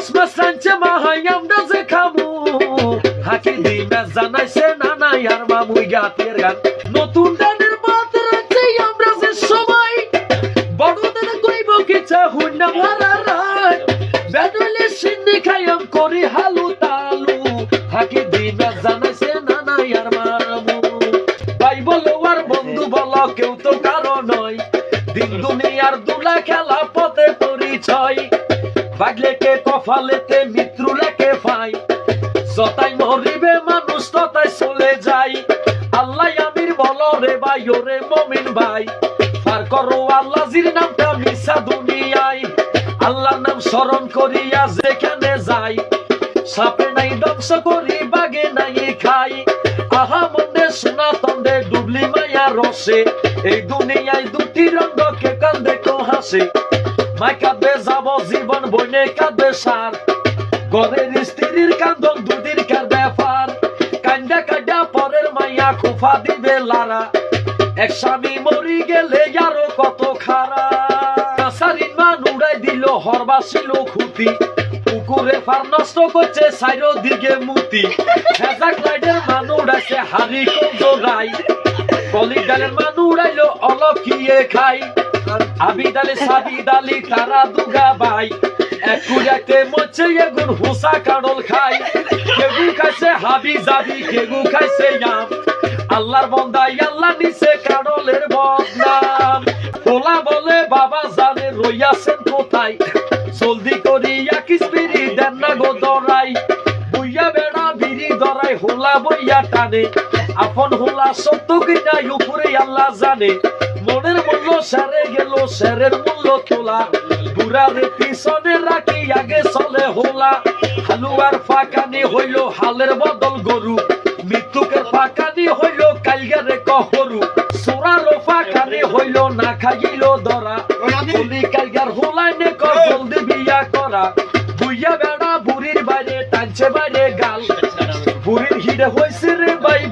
Christmas আনছে মা high আমরা যে খামু হাকি দিমে জানাইছে নানা আর মামুই গাতের গান নতুন গানের বাদ রাখছে আমরা যে সবাই বড়দের কইব কিছা হুন্না ভরা রাত বেদলে সিন্নি খাইয়াম করি হালু তালু হাকি দিমে জানাইছে নানা আর মামু ভাই বলো আর বন্ধু বলো কেউ তো কারও নয় দিন দুনিয়ার দুলা খেলা পথে পরিচয় বাগলেকে কফালেতে মিত্রু লেকে পাই যতাই মরিবে মানুষ, ততাই চলে যাই। আল্লাহ আমির বলো রে ভাই, ওরে মমিন ভাই। পার করো আল্লাহ জির নামটা মিশা দুনিয়ায়। আল্লাহর নাম স্মরণ করিয়া যেখানে যাই। সাপে নাই, ধ্বংস করি বাগে নাই, খাই। আহা মন্দে সোনা তন্দে, ডুবলি মায়া রসে। এই দুনিয়ায় দুটি রঙ্গকে কান্দে তো হাসে। মাই কাঁদবে যাব জীবন বইনে কাঁদবে সার। ঘরের স্ত্রীর কান্দন দুদিন কার ব্যাপার কান্দা কান্দা পরের মাইয়া খুফা দিবে লারা। এক স্বামী মরি গেলে আরও কত খারা। সারিন মান উড়াই দিল হরবা ছিল খুঁতি পুকুরে ফার নষ্ট করছে সাইরো দিকে মুতি। হেজাক লাইটের মান উড়াইছে হারি কৌজোরাই কলি ডালের মান উড়াইলো অলকিয়ে খাই। আবি ডালে সাবি ডালি তারা দুগা বাই একুড়াতে মচ্ছে এগুন হুসা কাডল খাই। কেগু খাইছে হাবি জাবি, কেগু খাইছে ইয়াম। আল্লাহর বন্দাই আল্লাহ নিছে কাডলের বদনাম। তোলা বলে বাবা জানে রইয়াছেন কোথায়। জলদি করিয়া কিসবিরি দেন না গো দরাই। বুইয়া বেড়া বিড়ি দরাই, হোলা বইয়া টানে। আপন হোলা সত্য কিনা উপরে আল্লাহ জানে। মনের মূল্য সেরে গেল সেরের মূল্য তোলা বুড়ারে পিছনে রাখি আগে চলে হোলা। হালুয়ার ফাঁকানি হইল হালের বদল গরু। মৃত্যুকের ফাঁকানি হইল কালগারে কহরু সোরালো ফাঁকানি হইল না খাইল বলি কালগার হোলাই নে কর জলদি বিয়া করা। বুইয়া বেড়া বুড়ির বাইরে টানছে বাইরে গাল। বুড়ির হিরে হইছে রে ভাই